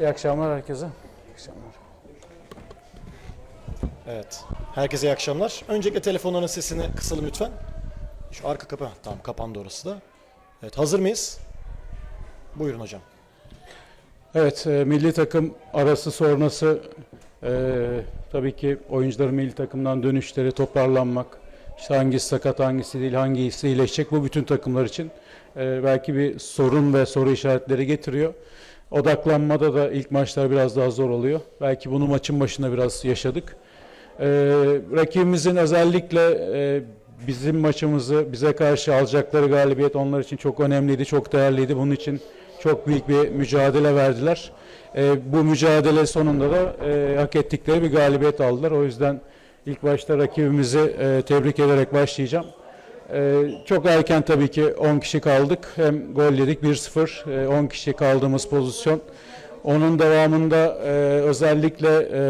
İyi akşamlar herkese. İyi akşamlar. Evet. Herkese iyi akşamlar. Öncelikle telefonların sesini kısalım lütfen. Şu arka kapı. Tamam kapandı orası da. Evet hazır mıyız? Buyurun hocam. Evet, e, milli takım arası sonrası e, tabii ki oyuncuların milli takımdan dönüşleri, toparlanmak, işte hangisi sakat, hangisi değil, hangisi iyileşecek bu bütün takımlar için e, belki bir sorun ve soru işaretleri getiriyor. Odaklanmada da ilk maçlar biraz daha zor oluyor. Belki bunu maçın başında biraz yaşadık. E, rakibimizin özellikle e, bizim maçımızı bize karşı alacakları galibiyet onlar için çok önemliydi, çok değerliydi. Bunun için çok büyük bir mücadele verdiler. E, bu mücadele sonunda da e, hak ettikleri bir galibiyet aldılar. O yüzden ilk başta rakibimizi e, tebrik ederek başlayacağım. E, çok erken tabii ki 10 kişi kaldık. Hem gol yedik 1-0, e, 10 kişi kaldığımız pozisyon. Onun devamında e, özellikle e,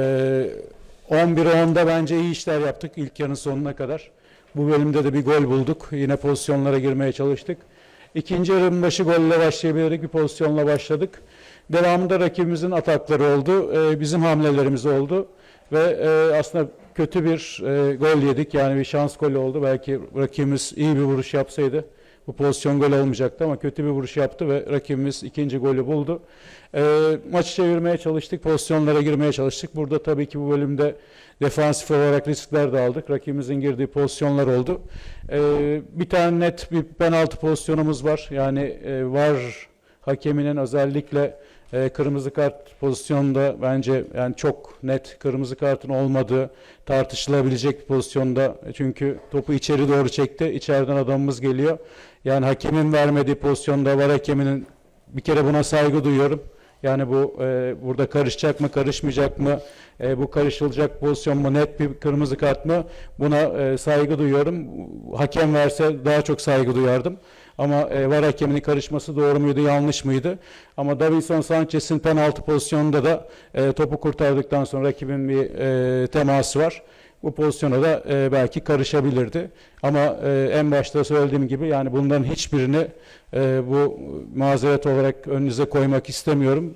11'e 10'da bence iyi işler yaptık ilk yarının sonuna kadar. Bu bölümde de bir gol bulduk. Yine pozisyonlara girmeye çalıştık. İkinci yarının başı golle başlayabilirdik. Bir pozisyonla başladık. Devamında rakibimizin atakları oldu. Ee, bizim hamlelerimiz oldu. Ve e, aslında kötü bir e, gol yedik. Yani bir şans golü oldu. Belki rakibimiz iyi bir vuruş yapsaydı bu pozisyon gol olmayacaktı ama kötü bir vuruş yaptı ve rakibimiz ikinci golü buldu. E, maçı çevirmeye çalıştık, pozisyonlara girmeye çalıştık. Burada tabii ki bu bölümde defansif olarak riskler de aldık. Rakibimizin girdiği pozisyonlar oldu. E, bir tane net bir penaltı pozisyonumuz var. Yani e, var hakeminin özellikle e, kırmızı kart pozisyonda bence yani çok net kırmızı kartın olmadığı tartışılabilecek bir pozisyonda. Çünkü topu içeri doğru çekti. İçeriden adamımız geliyor. Yani hakemin vermediği pozisyonda var hakeminin bir kere buna saygı duyuyorum. Yani bu e, burada karışacak mı, karışmayacak mı, e, bu karışılacak pozisyon mu, net bir kırmızı kart mı? Buna e, saygı duyuyorum. Hakem verse daha çok saygı duyardım. Ama e, var hakeminin karışması doğru muydu, yanlış mıydı? Ama Davinson Sanchez'in penaltı pozisyonunda da e, topu kurtardıktan sonra rakibin bir e, teması var. Bu pozisyona da e, belki karışabilirdi. Ama e, en başta söylediğim gibi yani bunların hiçbirini e, bu mazeret olarak önünüze koymak istemiyorum.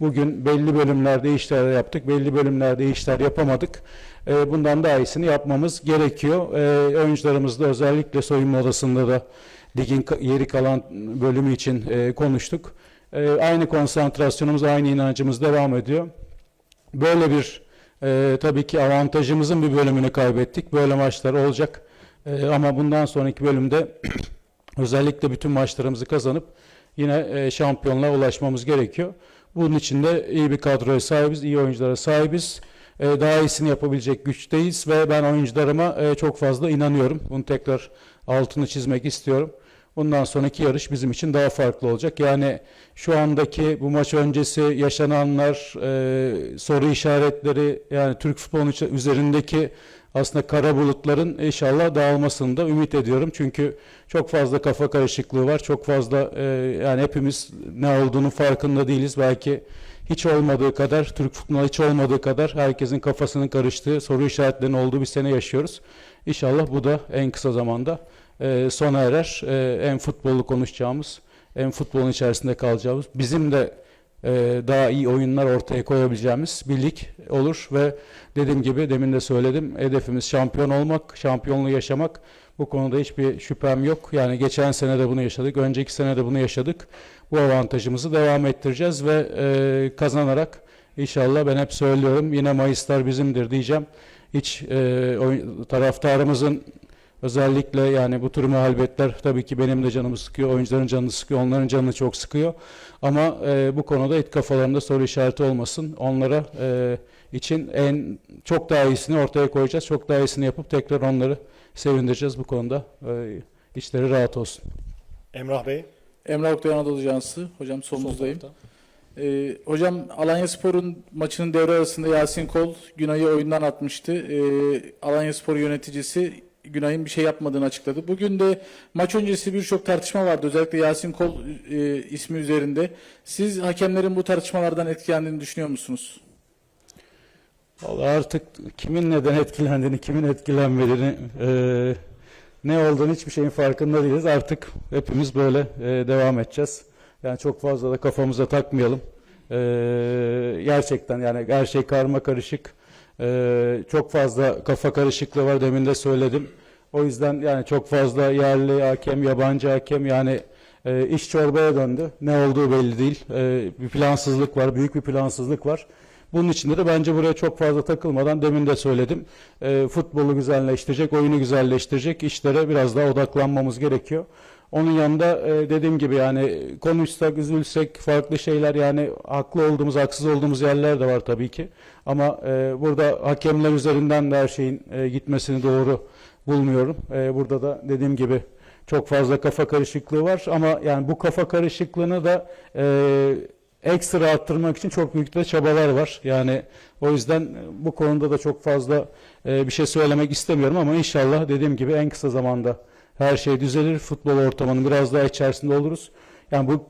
Bugün belli bölümlerde işler yaptık, belli bölümlerde işler yapamadık. E, bundan daha iyisini yapmamız gerekiyor. E, oyuncularımızla özellikle soyunma odasında da ligin yeri kalan bölümü için e, konuştuk. E, aynı konsantrasyonumuz, aynı inancımız devam ediyor. Böyle bir e, tabii ki avantajımızın bir bölümünü kaybettik. Böyle maçlar olacak. E, ama bundan sonraki bölümde özellikle bütün maçlarımızı kazanıp yine e, şampiyonluğa ulaşmamız gerekiyor. Bunun için de iyi bir kadroya sahibiz, iyi oyunculara sahibiz. E, daha iyisini yapabilecek güçteyiz ve ben oyuncularıma e, çok fazla inanıyorum. Bunu tekrar altını çizmek istiyorum. Bundan sonraki yarış bizim için daha farklı olacak. Yani şu andaki bu maç öncesi yaşananlar, e, soru işaretleri yani Türk futbolunun üzerindeki aslında kara bulutların inşallah dağılmasını da ümit ediyorum. Çünkü çok fazla kafa karışıklığı var. Çok fazla e, yani hepimiz ne olduğunu farkında değiliz. Belki hiç olmadığı kadar, Türk futboluna hiç olmadığı kadar herkesin kafasının karıştığı, soru işaretlerinin olduğu bir sene yaşıyoruz. İnşallah bu da en kısa zamanda e, sona erer. E, en futbolu konuşacağımız, en futbolun içerisinde kalacağımız, bizim de e, daha iyi oyunlar ortaya koyabileceğimiz bir lig olur ve dediğim gibi demin de söyledim hedefimiz şampiyon olmak, şampiyonluğu yaşamak. Bu konuda hiçbir şüphem yok. Yani geçen sene de bunu yaşadık, önceki sene de bunu yaşadık. Bu avantajımızı devam ettireceğiz ve e, kazanarak inşallah ben hep söylüyorum yine Mayıslar bizimdir diyeceğim. Hiç e, taraftarımızın Özellikle yani bu tür muhalefetler tabii ki benim de canımı sıkıyor, oyuncuların canını sıkıyor, onların canını çok sıkıyor. Ama e, bu konuda et kafalarında soru işareti olmasın. Onlara e, için en çok daha iyisini ortaya koyacağız. Çok daha iyisini yapıp tekrar onları sevindireceğiz bu konuda. E, içleri rahat olsun. Emrah Bey. Emrah Oktay Anadolu Ajansı. Hocam somuzdayım. tarafta. Ee, hocam Alanya Spor'un maçının devre arasında Yasin Kol Günay'ı oyundan atmıştı. Ee, Alanya Spor yöneticisi Günay'ın bir şey yapmadığını açıkladı. Bugün de maç öncesi birçok tartışma vardı. Özellikle Yasin Kol e, ismi üzerinde. Siz hakemlerin bu tartışmalardan etkilendiğini düşünüyor musunuz? Vallahi artık kimin neden etkilendiğini, kimin etkilenmediğini, e, ne olduğunu hiçbir şeyin farkında değiliz. Artık hepimiz böyle e, devam edeceğiz. Yani çok fazla da kafamıza takmayalım. Ee, gerçekten yani her şey karma karışık. Ee, çok fazla kafa karışıklığı var demin de söyledim. O yüzden yani çok fazla yerli hakem, yabancı hakem yani e, iş çorbaya döndü. Ne olduğu belli değil. E, bir plansızlık var, büyük bir plansızlık var. Bunun içinde de bence buraya çok fazla takılmadan demin de söyledim. E, futbolu güzelleştirecek, oyunu güzelleştirecek işlere biraz daha odaklanmamız gerekiyor. Onun yanında e, dediğim gibi yani konuşsak, üzülsek, farklı şeyler yani haklı olduğumuz, haksız olduğumuz yerler de var tabii ki. Ama e, burada hakemler üzerinden de her şeyin e, gitmesini doğru bulmuyorum. E, burada da dediğim gibi çok fazla kafa karışıklığı var ama yani bu kafa karışıklığını da e, ekstra arttırmak için çok büyük de çabalar var. Yani o yüzden bu konuda da çok fazla e, bir şey söylemek istemiyorum ama inşallah dediğim gibi en kısa zamanda her şey düzelir. Futbol ortamının biraz daha içerisinde oluruz. Yani bu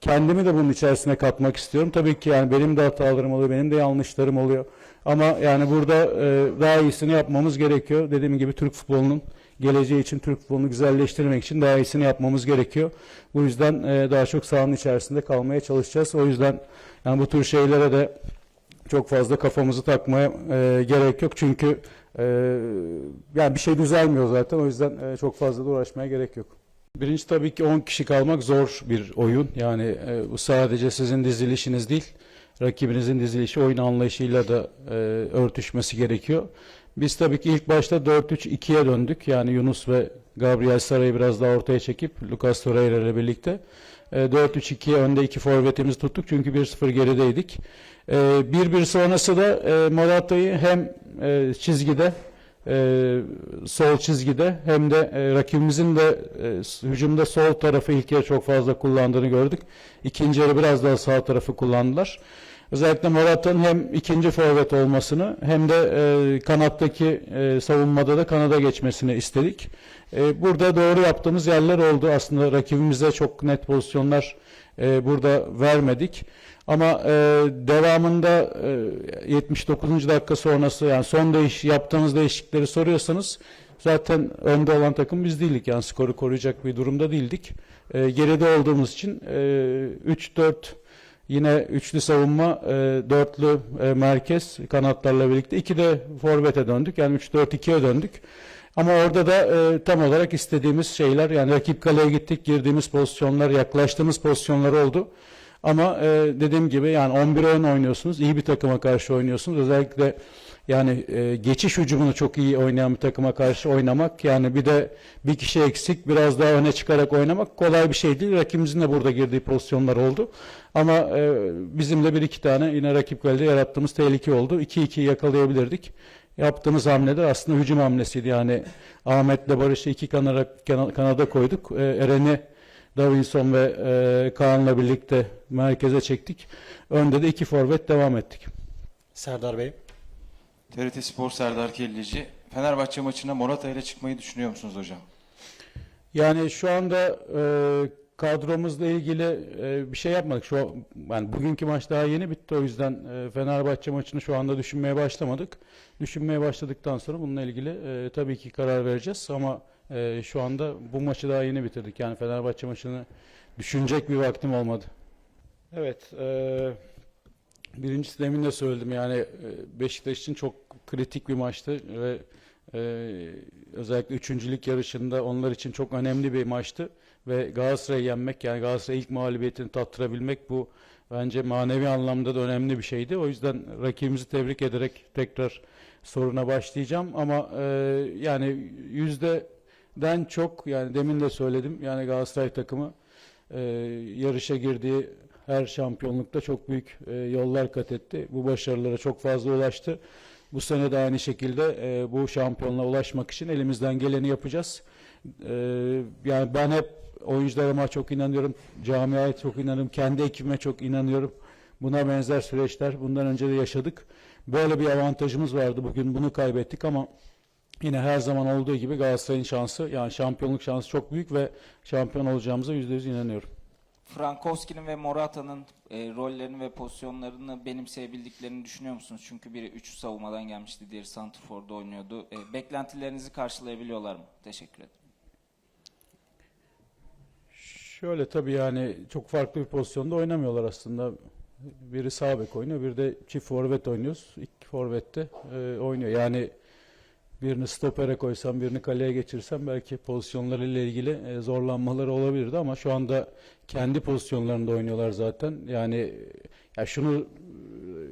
kendimi de bunun içerisine katmak istiyorum. Tabii ki yani benim de hatalarım oluyor, benim de yanlışlarım oluyor. Ama yani burada e, daha iyisini yapmamız gerekiyor. Dediğim gibi Türk futbolunun geleceği için, Türk futbolunu güzelleştirmek için daha iyisini yapmamız gerekiyor. Bu yüzden e, daha çok sahanın içerisinde kalmaya çalışacağız. O yüzden yani bu tür şeylere de çok fazla kafamızı takmaya e, gerek yok. Çünkü e, yani bir şey düzelmiyor zaten. O yüzden e, çok fazla da uğraşmaya gerek yok. Birinci tabii ki 10 kişi kalmak zor bir oyun. Yani e, bu sadece sizin dizilişiniz değil, rakibinizin dizilişi oyun anlayışıyla da e, örtüşmesi gerekiyor. Biz tabii ki ilk başta 4-3-2'ye döndük. Yani Yunus ve Gabriel Saray'ı biraz daha ortaya çekip Lucas Torreira ile birlikte e, 4-3-2'ye önde iki forvetimizi tuttuk çünkü 1-0 gerideydik. E, 1-1 sonrası da e, Morata'yı hem e, çizgide e, sol çizgide hem de e, rakibimizin de hücumda sol tarafı ilk yarı çok fazla kullandığını gördük. İkinci yarı biraz daha sağ tarafı kullandılar. Özellikle Morata'nın hem ikinci forvet olmasını hem de e, kanattaki e, savunmada da kanada geçmesini istedik. E, burada doğru yaptığımız yerler oldu. Aslında rakibimize çok net pozisyonlar e, burada vermedik. Ama e, devamında e, 79. dakika sonrası yani son değiş yaptığımız değişiklikleri soruyorsanız zaten önde olan takım biz değildik. Yani skoru koruyacak bir durumda değildik. E, geride olduğumuz için e, 3-4 yine üçlü savunma, e, dörtlü e, merkez kanatlarla birlikte iki de forvete döndük. Yani 3-4-2'ye döndük. Ama orada da e, tam olarak istediğimiz şeyler yani rakip kaleye gittik, girdiğimiz pozisyonlar, yaklaştığımız pozisyonlar oldu. Ama e, dediğim gibi yani 11 oyun oynuyorsunuz, iyi bir takıma karşı oynuyorsunuz. Özellikle yani e, geçiş hücumunu çok iyi oynayan bir takıma karşı oynamak yani bir de bir kişi eksik biraz daha öne çıkarak oynamak kolay bir şey değil. Rakibimizin de burada girdiği pozisyonlar oldu. Ama e, bizim de bir iki tane yine rakip kalede yarattığımız tehlike oldu. 2-2 yakalayabilirdik. Yaptığımız hamleler aslında hücum hamlesiydi. Yani Ahmet'le Barış'ı iki kanara, kana- kanada koyduk. E, Eren'i Davinson ve e, Kaan'la birlikte merkeze çektik. Önde de iki forvet devam ettik. Serdar Bey. TRT Spor Serdar Kelleci. Fenerbahçe maçına Morata ile çıkmayı düşünüyor musunuz hocam? Yani şu anda e, kadromuzla ilgili e, bir şey yapmadık. Şu an- yani bugünkü maç daha yeni bitti. O yüzden e, Fenerbahçe maçını şu anda düşünmeye başlamadık. Düşünmeye başladıktan sonra bununla ilgili e, tabii ki karar vereceğiz ama e, şu anda bu maçı daha yeni bitirdik. Yani Fenerbahçe maçını düşünecek bir vaktim olmadı. Evet, e, birincisi demin de söyledim yani e, Beşiktaş için çok kritik bir maçtı ve e, özellikle üçüncülük yarışında onlar için çok önemli bir maçtı ve Galatasaray'ı yenmek yani Galatasaray ilk mağlubiyetini tattırabilmek bu bence manevi anlamda da önemli bir şeydi. O yüzden rakibimizi tebrik ederek tekrar soruna başlayacağım ama e, yani yüzdeden çok yani demin de söyledim yani Galatasaray takımı e, yarışa girdiği her şampiyonlukta çok büyük e, yollar kat etti. Bu başarılara çok fazla ulaştı. Bu sene de aynı şekilde e, bu şampiyonluğa ulaşmak için elimizden geleni yapacağız. E, yani ben hep oyuncularıma çok inanıyorum, camiaya çok inanıyorum, kendi ekibime çok inanıyorum. Buna benzer süreçler bundan önce de yaşadık. Böyle bir avantajımız vardı. Bugün bunu kaybettik ama yine her zaman olduğu gibi Galatasaray'ın şansı yani şampiyonluk şansı çok büyük ve şampiyon olacağımıza yüzde yüz inanıyorum. Frankowski'nin ve Morata'nın e, rollerini ve pozisyonlarını benimseyebildiklerini düşünüyor musunuz? Çünkü biri 3 savunmadan gelmişti, diğeri Santrfor'da oynuyordu. E, beklentilerinizi karşılayabiliyorlar mı? Teşekkür ederim. Şöyle tabii yani çok farklı bir pozisyonda oynamıyorlar aslında. Biri sağ bek oynuyor, bir de çift forvet oynuyoruz. İki forvette e, oynuyor. Yani birini stopere koysam, birini kaleye geçirsem belki pozisyonlarıyla ilgili e, zorlanmaları olabilirdi ama şu anda kendi pozisyonlarında oynuyorlar zaten. Yani ya şunu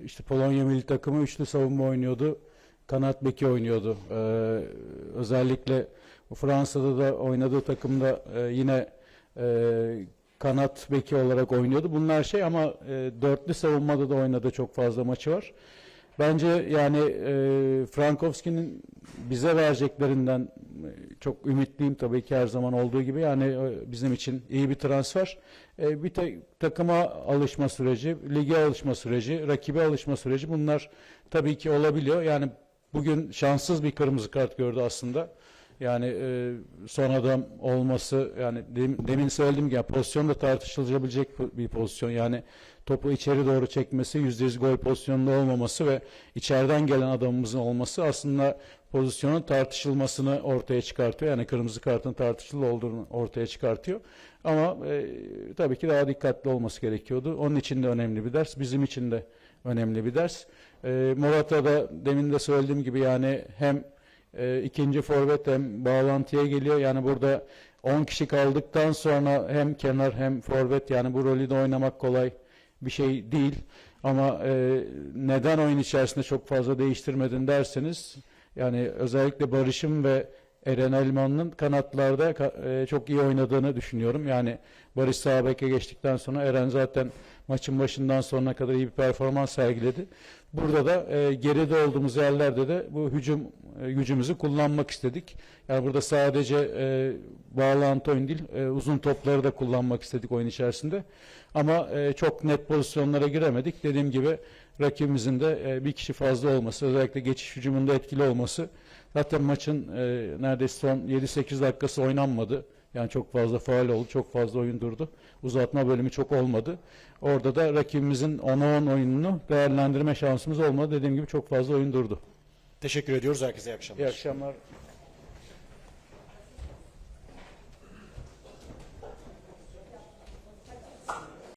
işte Polonya milli takımı üçlü savunma oynuyordu. Kanat beki oynuyordu. Ee, özellikle Fransa'da da oynadığı takımda e, yine e, kanat beki olarak oynuyordu. Bunlar şey ama e, dörtlü savunmada da oynadığı çok fazla maçı var. Bence yani e, Frankowski'nin bize vereceklerinden e, çok ümitliyim tabii ki her zaman olduğu gibi. Yani e, bizim için iyi bir transfer. E, bir te- takıma alışma süreci, lige alışma süreci, rakibe alışma süreci bunlar tabii ki olabiliyor. Yani bugün şanssız bir kırmızı kart gördü aslında. Yani e, son adam olması yani dem- demin söylediğim gibi yani pozisyon da tartışılabilecek bir pozisyon. Yani topu içeri doğru çekmesi, yüzde yüz gol pozisyonunda olmaması ve içeriden gelen adamımızın olması aslında pozisyonun tartışılmasını ortaya çıkartıyor. Yani kırmızı kartın tartışılı olduğunu ortaya çıkartıyor. Ama e, tabii ki daha dikkatli olması gerekiyordu. Onun için de önemli bir ders. Bizim için de önemli bir ders. E, Morata da demin de söylediğim gibi yani hem e, ikinci forvet hem bağlantıya geliyor. Yani burada 10 kişi kaldıktan sonra hem kenar hem forvet yani bu rolü de oynamak kolay bir şey değil. Ama e, neden oyun içerisinde çok fazla değiştirmedin derseniz yani özellikle Barış'ın ve Eren Elman'ın kanatlarda ka- e, çok iyi oynadığını düşünüyorum. Yani Barış sağ beke geçtikten sonra Eren zaten maçın başından sonuna kadar iyi bir performans sergiledi. Burada da e, geride olduğumuz yerlerde de bu hücum e, gücümüzü kullanmak istedik. Yani burada sadece bağlantı oyun değil, uzun topları da kullanmak istedik oyun içerisinde. Ama çok net pozisyonlara giremedik. Dediğim gibi rakibimizin de bir kişi fazla olması, özellikle geçiş hücumunda etkili olması. Zaten maçın e, neredeyse son 7-8 dakikası oynanmadı. Yani çok fazla faal oldu, çok fazla oyun durdu. Uzatma bölümü çok olmadı. Orada da rakibimizin 10'a 10 oyununu değerlendirme şansımız olmadı. Dediğim gibi çok fazla oyun durdu. Teşekkür ediyoruz. Herkese iyi akşamlar. İyi akşamlar.